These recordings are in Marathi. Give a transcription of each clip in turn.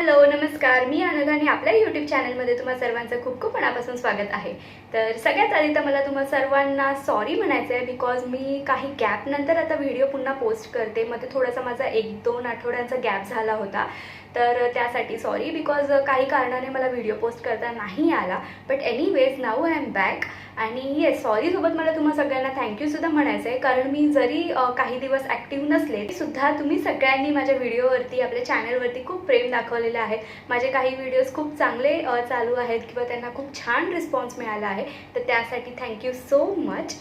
हॅलो नमस्कार. मी अनघा आणि आपल्या यूट्यूब चॅनलमध्ये तुम्हा सर्वांचं खूप खूप मनापासून स्वागत आहे. तर सगळ्यात आधी तर मला तुम्हा सर्वांना सॉरी म्हणायचं आहे बिकॉज मी काही गॅप नंतर आता व्हिडिओ पुन्हा पोस्ट करते. मध्ये थोडासा माझा एक दोन आठवड्यांचा गॅप झाला होता. तर त्यासाठी सॉरी बिकॉज काही कारणाने मला व्हिडिओ पोस्ट करता नाही आला. But anyways now I am back आणि येस सॉरीसोबत मला तुम्हा सगळ्यांना थँक्यूसुद्धा म्हणायचं आहे कारण मी जरी काही दिवस ॲक्टिव्ह नसले सुद्धा तुम्ही सगळ्यांनी माझ्या व्हिडिओवरती आपल्या चॅनलवरती खूप प्रेम दाखवलेलं आहे. माझे काही व्हिडिओज खूप चांगले चालू आहेत किंवा त्यांना खूप छान रिस्पॉन्स मिळाला आहे. तर त्यासाठी थँक्यू सो मच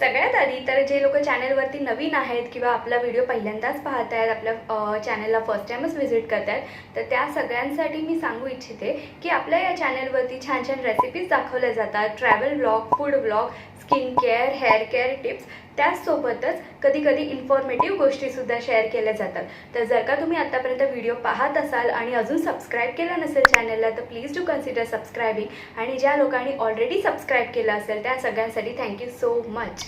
सगळ्यात आधी तर जे लोक चॅनलवरती नवीन आहेत किंवा आपला व्हिडिओ पहिल्यांदाच पाहत आहेत आपल्या चॅनलला फर्स्ट टाईमच व्हिजिट करत आहेत तर त्या सगळ्यांसाठी मी सांगू इच्छिते की आपल्या या चॅनलवरती छान छान रेसिपीज दाखवल्या जातात travel blog food blog skin care hair care tips त्याचसोबतच कधी कधी इन्फॉर्मेटिव्ह गोष्टीसुद्धा शेअर केल्या जातात. तर जर का तुम्ही आतापर्यंत व्हिडिओ पाहत असाल आणि अजून सबस्क्राईब केलं नसेल चॅनलला तर प्लीज डू कन्सिडर सबस्क्रायबिंग आणि ज्या लोकांनी ऑलरेडी सबस्क्राईब केलं असेल त्या सगळ्यांसाठी थँक्यू सो मच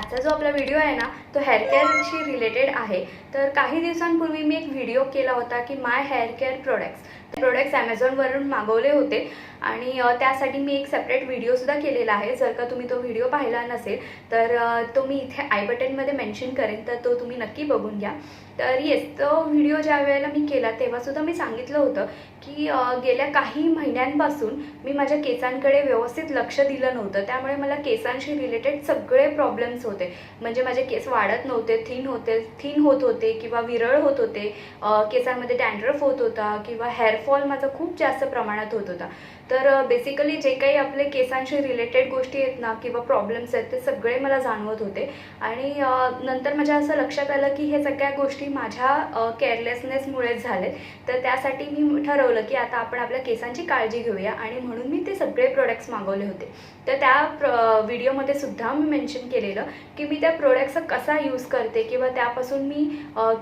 आजचा जो आपला व्हिडिओ आहे ना तो हेअर केअरशी रिलेटेड आहे. तर काही दिवसांपूर्वी मी एक व्हिडिओ केला होता की my hair care products products ॲमेझॉनवरून मागवले होते. आणि त्यासाठी मी एक सेपरेट व्हिडिओसुद्धा केलेला आहे. जर का तुम्ही तो व्हिडिओ पाहिला नसेल तर तो मी इथे आय बटनमध्ये मेन्शन करेन तर तो तुम्ही नक्की बघून घ्या. तर येस तो व्हिडिओ ज्या वेळेला मी केला तेव्हासुद्धा मी सांगितलं होतं की गेल्या काही महिन्यांपासून मी माझ्या केसांकडे व्यवस्थित लक्ष दिलं नव्हतं. त्यामुळे मला केसांशी रिलेटेड सगळे प्रॉब्लेम्स होते. म्हणजे माझे केस वाढत नव्हते थिन होते थिन होत होते किंवा विरळ होत होते. केसांमध्ये डँड्रफ होत होता किंवा हेअर हेअरफॉल माझा खूप जास्त प्रमाणात होत होता. तर बेसिकली जे काही आपले केसांशी रिलेटेड गोष्टी आहेत ना किंवा प्रॉब्लेम्स आहेत ते सगळे मला जाणवत होते. आणि नंतर माझ्या असं लक्षात आलं की हे सगळ्या गोष्टी माझ्या केअरलेसनेसमुळेच झाले तर त्यासाठी मी ठरवलं की आता आपण आपल्या केसांची काळजी घेऊया. आणि म्हणून मी ते सगळे प्रोडक्ट्स मागवले होते. तर त्या प्र व्हिडिओमध्ये सुद्धा मी मेन्शन केलेलं की मी त्या प्रोडक्टचा कसा यूज करते किंवा त्यापासून मी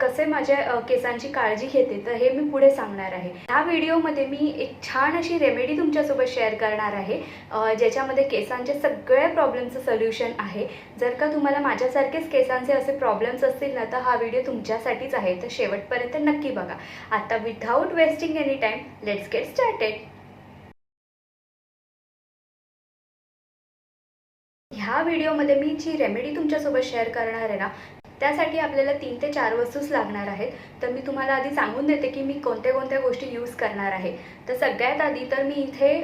कसे माझ्या केसांची काळजी घेते. तर हे मी पुढे सांगणार आहे. ह्या व्हिडिओमध्ये मी एक छान अशी रेमेडी तुमच्यासोबत शेअर करणार आहे. ज्याच्यामध्ये केसांचे सगळ्या प्रॉब्लेमचं सोल्युशन आहे. जर का तुम्हाला माझ्यासारखेच केसांचे असे प्रॉब्लेम्स असतील ना तर हा व्हिडिओ तुमच्यासाठीच आहे. तर शेवटपर्यंत नक्की बघा. आता without wasting any time let's get started ह्या व्हिडिओमध्ये मी जी रेमेडी तुमच्यासोबत शेअर करणार आहे ना त्यासाठी आपल्याला तीन ते चार वस्तूच लागणार आहेत. तर मी तुम्हाला आधी सांगून देते की मी कोणत्या कोणत्या गोष्टी यूज करणार आहे. तर सगळ्यात आधी तर मी इथे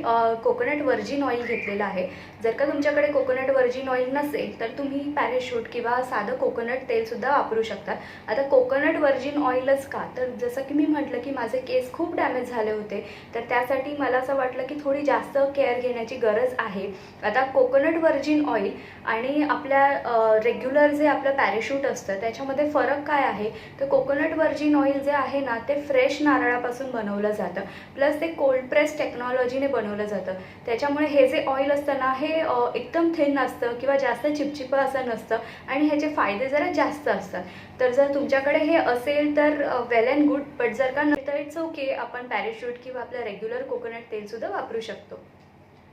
कोकोनट वर्जिन ऑइल घेतलेलं आहे. जर का तुमच्याकडे कोकोनट वर्जिन ऑइल नसेल तर तुम्ही पॅरेशूट किंवा साधं कोकोनट तेलसुद्धा वापरू शकता. आता कोकोनट वर्जिन ऑइलच का? तर जसं की मी म्हटलं की माझे केस खूप डॅमेज झाले होते. तर त्यासाठी मला असं वाटलं की थोडी जास्त केअर घेण्याची गरज आहे. आता कोकोनट वर्जिन ऑइल आणि आपल्या रेग्युलर जे आपलं पॅरेशूट असतं त्याच्यामध्ये फरक काय आहे? तर कोकोनट वर्जिन ऑइल जे आहे ना ते फ्रेश नारळापासून बनवलं जातं. प्लस ते कोल्ड प्रेस टेक्नॉलॉजीने बनवलं जातं. त्याच्यामुळे हे जे ऑइल असतं ना हे एकदम थिन असतं किंवा जास्त चिपचिपं असं नसतं आणि ह्याचे फायदे जरा जास्त असतात. तर जर तुमच्याकडे हे असेल तर वेल अँड गुड बट जर का नसेल तर इट्स ओके आपण पॅरेशूट किंवा आपलं रेग्युलर कोकोनट तेलसुद्धा वापरू शकतो.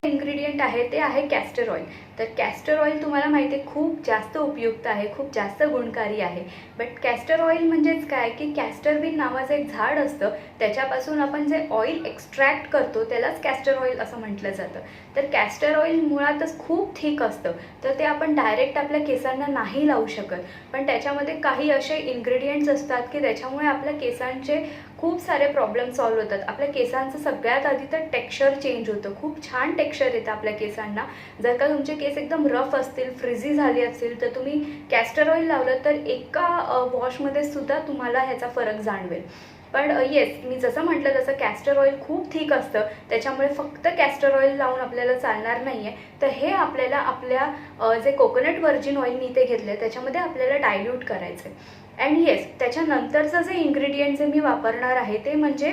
इन्ग्रेडियंट आहे ते आहे कॅस्टर ऑइल तर कॅस्टर ऑइल तुम्हाला माहिती आहे खूप जास्त उपयुक्त आहे खूप जास्त गुणकारी आहे. बट कॅस्टर ऑइल म्हणजेच काय? की कॅस्टर बीन नावाचं एक झाड असतं त्याच्यापासून आपण जे ऑइल एक्स्ट्रॅक्ट करतो त्यालाच कॅस्टर ऑइल असं म्हटलं जातं. तर कॅस्टर ऑइल मुळातच खूप थिक असतं. तर ते आपण डायरेक्ट आपल्या केसांना नाही लावू शकत. पण त्याच्यामध्ये काही असे इन्ग्रेडियंट्स असतात की त्याच्यामुळे आपल्या केसांचे खूप सारे प्रॉब्लेम सॉल्व्ह होतात. आपल्या केसांचं सगळ्यात आधी तर टेक्स्चर चेंज होतं. खूप छान टेक्स्चर येतं आपल्या केसांना. जर का तुमचे केस एकदम रफ असतील फ्रिझी झाले असतील तर तुम्ही कॅस्टर ऑइल लावलं तर एका वॉशमध्ये सुद्धा तुम्हाला ह्याचा फरक जाणवेल. पण येस मी जसं म्हटलं तसं कॅस्टर ऑइल खूप थिक असतं. त्याच्यामुळे फक्त कॅस्टर ऑइल लावून आपल्याला चालणार नाही आहे तर हे आपल्याला आपल्या जे कोकोनट व्हर्जिन ऑइल मी इथे घेतलं त्याच्यामध्ये आपल्याला डायल्यूट करायचं आहे अँड येस त्याच्यानंतरचं जे इन्ग्रेडियंट जे मी वापरणार आहे ते म्हणजे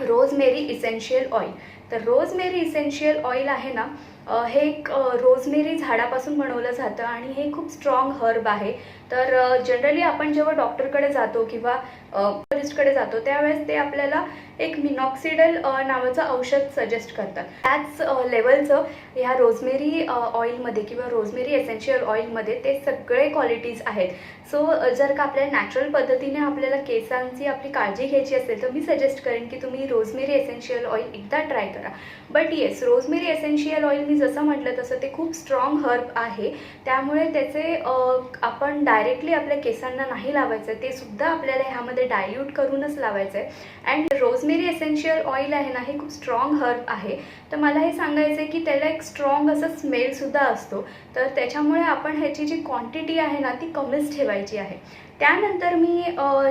रोजमेरी इसेन्शियल ऑइल तर रोजमेरी इसेन्शियल ऑइल आहे ना हे एक रोजमेरी झाडापासून बनवलं जातं आणि हे खूप स्ट्रॉंग हर्ब आहे. तर जनरली आपण जेव्हा डॉक्टरकडे जातो किंवा टुरिस्टकडे जातो त्यावेळेस ते आपल्याला एक मिनॉक्सिडल नावाचं औषध सजेस्ट करतात. त्याच लेवलचं ह्या रोजमेरी ऑइलमध्ये किंवा रोजमेरी एसेन्शियल ऑइलमध्ये ते सगळे क्वालिटीज आहेत. सो जर का आपल्याला नॅचरल पद्धतीने आपल्याला केसांची आपली काळजी घ्यायची असेल तर मी सजेस्ट करेन की तुम्ही रोजमेरी एसेन्शियल ऑइल एकदा ट्राय करा. But yes rosemary essential oil मी जसं म्हटलं तसं ते खूप स्ट्रॉंग हर्ब आहे. त्यामुळे त्याचे आपण डाय डायरेक्टली आपल्या केसांना नाही लावायचं ते सुद्धा आपल्याला ह्यामध्ये डायल्यूट करूनच लावायचं आहे अँड रोजमेरी एसेन्शियल ऑइल आहे ना हे खूप स्ट्रॉंग हर्ब आहे. तर मला हे सांगायचं आहे की त्याला एक स्ट्रॉंग असं स्मेलसुद्धा असतो. तर त्याच्यामुळे आपण ह्याची जी क्वांटिटी आहे ना ती कमीच ठेवायची आहे. त्यानंतर मी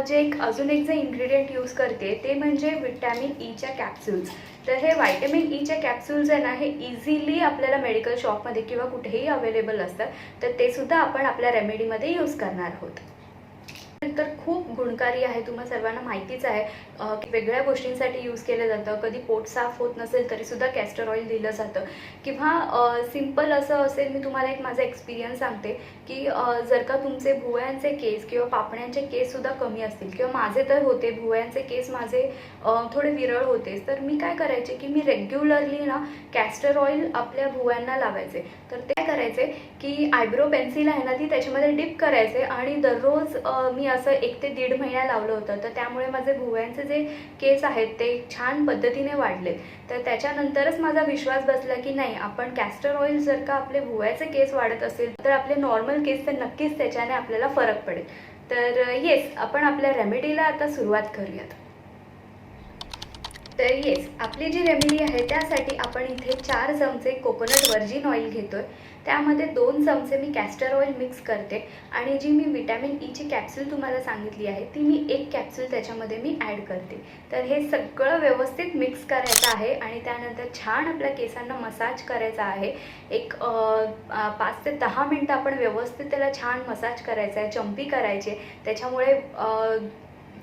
जे एक अजून एक जे इन्ग्रेडियंट यूज करते ते म्हणजे विटॅमिन ईच्या कॅप्सूल्स तर हे व्हायटमिन ईच्या कॅप्सूल्स आहे ना हे इझिली आपल्याला मेडिकल शॉपमध्ये किंवा कुठेही अवेलेबल असतात तर ते सुद्धा आपण आपल्या रेमेडीमध्ये यूज करणार आहोत. तर खूप गुणकारी आहे तुम्हाला सर्वांना माहितीच आहे की वेगळ्या गोष्टींसाठी यूज केलं जातं. कधी पोट साफ होत नसेल तरीसुद्धा कॅस्टर ऑइल दिलं जातं. किंवा सिंपल असं असेल मी तुम्हाला एक माझा एक्सपिरियन्स सांगते की जर का तुमचे भुवयांचे केस किंवा पापण्यांचे केस सुद्धा कमी असतील किंवा माझे तर होते भुवयांचे केस माझे थोडे विरळ होतेच तर मी काय करायचे की मी रेग्युलरली ना कॅस्टर ऑइल आपल्या भुवयांना लावायचे. तर ते करायचे की आयब्रो पेन्सिल आहे ना ती त्याच्यामध्ये डिप करायचे आणि दररोज मी असं एक ते दीड महिना लावलं होतं. तर त्यामुळे माझे भुवयांचे जे केस आहेत ते छान पद्धतीने वाढले. तर त्याच्यानंतरच माझा विश्वास बसला की नाही आपण कॅस्टर ऑइल जर का आपले भुवयाचे केस वाढत असेल तर आपले नॉर्मल केस तर नक्कीच त्याच्याने आपल्याला फरक पडेल. तर येस आपण आपल्या रेमेडीला आता सुरुवात करूयात. तर येस आपली जी रेमेडी आहे त्यासाठी आपण इथे चार चमचे कोकोनट व्हर्जिन ऑइल घेतोय. त्यामध्ये दोन चमचे मी कॅस्टर ऑइल मिक्स करते. आणि जी मी विटॅमिन ईची कॅप्सूल तुम्हाला सांगितली आहे ती मी एक कॅप्सूल त्याच्यामध्ये मी ॲड करते. तर हे सगळं व्यवस्थित मिक्स करायचं आहे आणि त्यानंतर छान आपल्या केसांना मसाज करायचा आहे. एक पाच ते दहा मिनटं आपण व्यवस्थित त्याला छान मसाज करायचा आहे चंपी करायची आहे. त्याच्यामुळे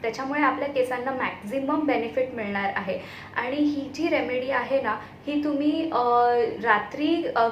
त्याच्यामुळे आपल्या केसांना मॅक्झिमम बेनिफिट मिळणार आहे. आणि ही जी रेमेडी आहे ना ही तुम्ही रात्री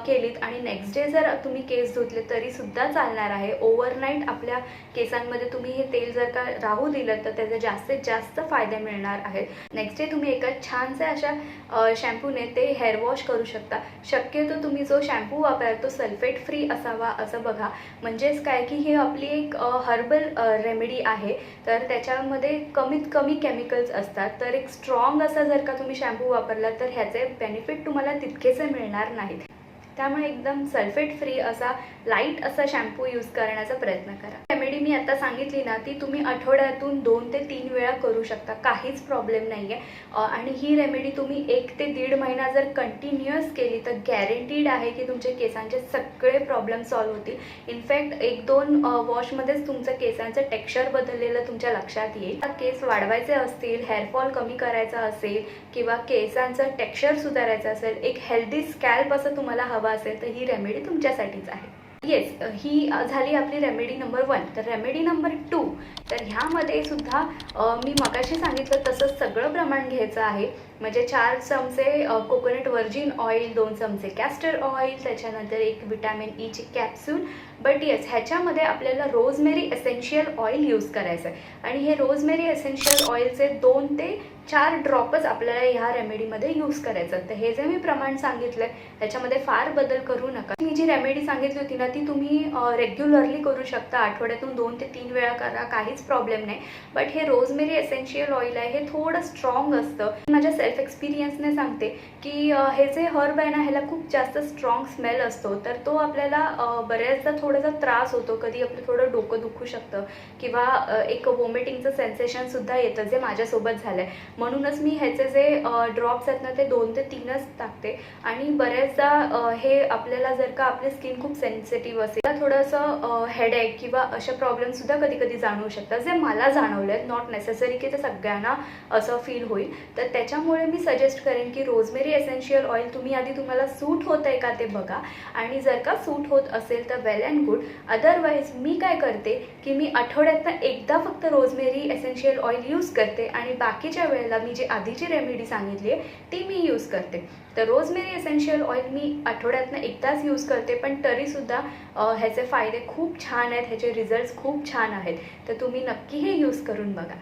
केलीत आणि नेक्स्ट डे जर तुम्ही केस धुतले तरीसुद्धा चालणार आहे. ओव्हरनाईट आपल्या केसांमध्ये तुम्ही हे तेल जर का राहू दिलं तर त्याचे जास्तीत जास्त फायदे मिळणार आहेत. नेक्स्ट डे तुम्ही एका छानशा अशा शॅम्पूने ते हेअर वॉश करू शकता. शक्यतो तुम्ही जो शॅम्पू वापराल तो सल्फेट फ्री असावा असं बघा. म्हणजेच काय की ही आपली एक हर्बल रेमेडी आहे. तर त्याच्यामध्ये कमीत कमी केमिकल्स असतात. तर एक स्ट्रॉंग असा जर का तुम्ही शॅम्पू वापरला तर ह्याचे बेनिफिट तुम्हाला तितकेसे मिळणार नाहीत. त्यामुळे एकदम सल्फेट फ्री असा लाइट असा शॅम्पू यूज करण्याचा प्रयत्न करा. रेमेडी मी आता सांगितली ना ती तुम्ही आठवड्यातून दोन ते तीन वेळा करू शकता. काहीच प्रॉब्लेम नाही आहे आणि ही रेमेडी तुम्ही एक ते दीड महिना जर कंटिन्युअस केली तर गॅरंटीड आहे की तुमच्या केसांचे सगळे प्रॉब्लेम सॉल्व्ह होतील. इनफॅक्ट एक दोन वॉशमध्येच तुमचं केसांचं टेक्स्चर बदललेलं तुमच्या लक्षात येईल. आता केस वाढवायचे असतील हेअरफॉल कमी करायचा असेल किंवा केसांचं टेक्स्चर सुधारायचं असेल एक हेल्दी स्कॅल्प असं तुम्हाला हवं असेल तर ही रेमेडी तुमच्यासाठीच आहे. येस ही झाली आपली रेमेडी नंबर वन तर रेमेडी नंबर टू तर ह्यामध्ये सुद्धा मी मगाशी सांगितलं तसं सगळं प्रमाण घ्यायचं आहे. म्हणजे चार चमचे कोकोनट व्हर्जिन ऑइल दोन चमचे कॅस्टर ऑइल त्याच्यानंतर एक विटॅमिन ईची कॅप्सूल बट येस ह्याच्यामध्ये आपल्याला रोजमेरी एसेन्शियल ऑइल यूज करायचं आहे आणि हे रोजमेरी एसेन्शियल ऑइलचे दोन ते चार ड्रॉपच आपल्याला ह्या रेमेडीमध्ये यूज करायचं तर हे जे मी प्रमाण सांगितलं आहे ह्याच्यामध्ये फार बदल करू नका. मी जी रेमेडी सांगितली होती ना ती तुम्ही रेग्युलरली करू शकता. आठवड्यातून दोन ते तीन वेळा करा काहीच प्रॉब्लेम नाही. बट हे रोजमेरी एसेन्शियल ऑइल आहे हे थोडं स्ट्रॉंग असतं. माझ्या सेल्फ एक्सपिरियन्सने सांगते की हे जे हर्ब आहे ना ह्याला खूप जास्त स्ट्रॉंग स्मेल असतो. तर तो आपल्याला बऱ्याचदा थोडासा त्रास होतो. कधी आपलं थोडं डोकं दुखू शकतं किंवा एक वॉमिटिंगचं सेन्सेशनसुद्धा येतं जे माझ्यासोबत झालं आहे म्हणूनच मी ह्याचे जे ड्रॉप्स आहेत ना ते दोन ते तीनच टाकते. आणि बऱ्याचदा हे आपल्याला जर का आपली स्किन खूप सेन्सिटिव्ह असेल तर थोडंसं हेडएक किंवा अशा प्रॉब्लेमसुद्धा कधी कधी जाणवू शकतात. जे मला जाणवले आहेत नॉट नेसेसरी की ते सगळ्यांना असं फील होईल. तर त्याच्यामुळे मी सजेस्ट करेन की रोजमेरी एसेन्शियल ऑइल तुम्ही आधी तुम्हाला सूट होत आहे का ते बघा. आणि जर का सूट होत असेल तर वेल अँड गुड अदरवाईज मी काय करते की मी आठवड्यातनं एकदा फक्त रोजमेरी एसेन्शियल ऑइल यूज करते आणि बाकीच्या वेळेला मी जी आधीची रेमेडी सांगितली आहे ती मी यूज करते. तर रोजमेरी एसेन्शियल ऑइल मी आठवड्यातनं एकदाच यूज करते पण तरीसुद्धा ह्याचे फायदे खूप छान आहेत ह्याचे रिझल्ट्स खूप छान आहेत. तर तुम्ही नक्की हे यूज करून बघा.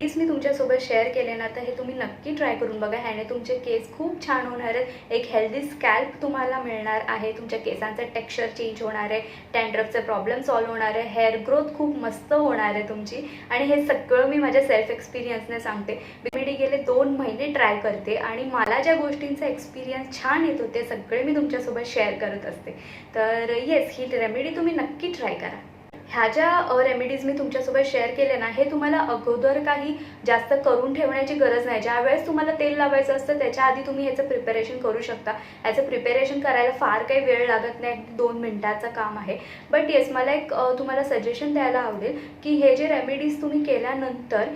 प्लीज मी तुमच्यासोबत शेअर केले ना तर हे तुम्ही नक्की ट्राय करून बघा. ह्याने तुमचे केस खूप छान होणार आहेत. एक हेल्दी स्कॅल्प तुम्हाला मिळणार आहे. तुमच्या केसांचं टेक्स्चर चेंज होणार आहे. टँड्रफचं प्रॉब्लेम सॉल्व्ह होणार आहे. हेअर ग्रोथ खूप मस्त होणार आहे तुमची. आणि हे सगळं मी माझ्या सेल्फ एक्सपिरियन्सने सांगते. मी गेले दोन महिने ट्राय करते आणि मला ज्या गोष्टींचा एक्सपिरियन्स छान येतो ते सगळे मी तुमच्यासोबत शेअर करत असते. तर येस ही रेमेडी तुम्ही नक्की ट्राय करा. ह्या ज्या रेमेडीज मी तुमच्यासोबत शेअर केल्या ना हे तुम्हाला अगोदर काही जास्त करून ठेवण्याची गरज नाही. ज्यावेळेस तुम्हाला तेल लावायचं असतं त्याच्या आधी तुम्ही ह्याचं प्रिपरेशन करू शकता. ह्याचं प्रिपरेशन करायला फार काही वेळ लागत नाही. दोन मिनटाचं काम आहे. बट येस मला एक तुम्हाला सजेशन द्यायला आवडेल की हे जे रेमेडीज तुम्ही केल्यानंतर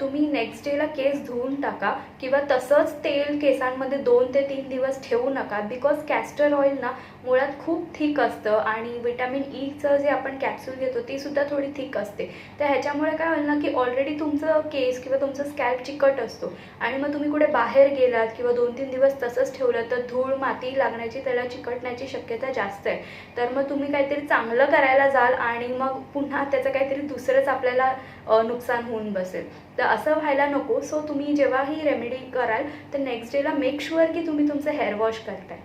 तुम्ही नेक्स्ट डेला केस धुवून टाका किंवा तसंच तेल केसांमध्ये दोन ते तीन दिवस ठेवू नका बिकॉज कॅस्टर ऑइल ना मुळात खूप थिक असतं. आणि विटॅमिन ईचं e जे आपण कॅप्सूल घेतो ती सुद्धा थोडी थिक असते. तर ह्याच्यामुळे काय होईल ना की ऑलरेडी तुमचं केस किंवा तुमचं स्कॅल्प चिकट असतो. आणि मग तुम्ही कुठे बाहेर गेलात किंवा दोन तीन दिवस तसंच ठेवलं तर धूळ माती लागण्याची त्याला चिकटण्याची शक्यता जास्त आहे. तर मग तुम्ही काहीतरी चांगलं करायला जाल आणि मग पुन्हा त्याचं काहीतरी दुसरंच आपल्याला नुकसान होऊन बसेल. तर असं व्हायला नको. सो तुम्ही जेव्हा ही रेमेडी कराल तर नेक्स्ट डेला मेक शुअर की तुम्ही तुमचं हेअर वॉश करताय.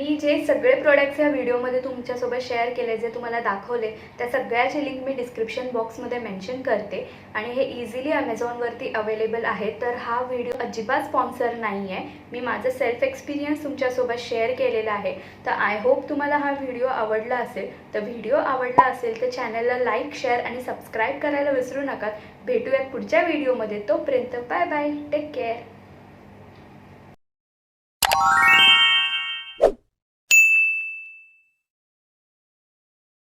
मी जे सगळे प्रोडक्ट्स या व्हिडिओमध्ये तुमच्यासोबत शेअर केले जे तुम्हाला दाखवले त्या सगळ्याची लिंक मी डिस्क्रिप्शन बॉक्समध्ये मेन्शन करते. आणि हे इझिली अमेझॉनवरती अवेलेबल आहे तर हा व्हिडिओ अजिबात स्पॉन्सर नाही आहे मी माझं सेल्फ एक्सपिरियन्स तुमच्यासोबत शेअर केलेला आहे. तर आय होप तुम्हाला हा व्हिडिओ आवडला असेल. तर व्हिडिओ आवडला असेल तर चॅनलला लाईक शेअर आणि सबस्क्राईब करायला विसरू नका. भेटूयात पुढच्या व्हिडिओमध्ये तोपर्यंत बाय बाय टेक केअर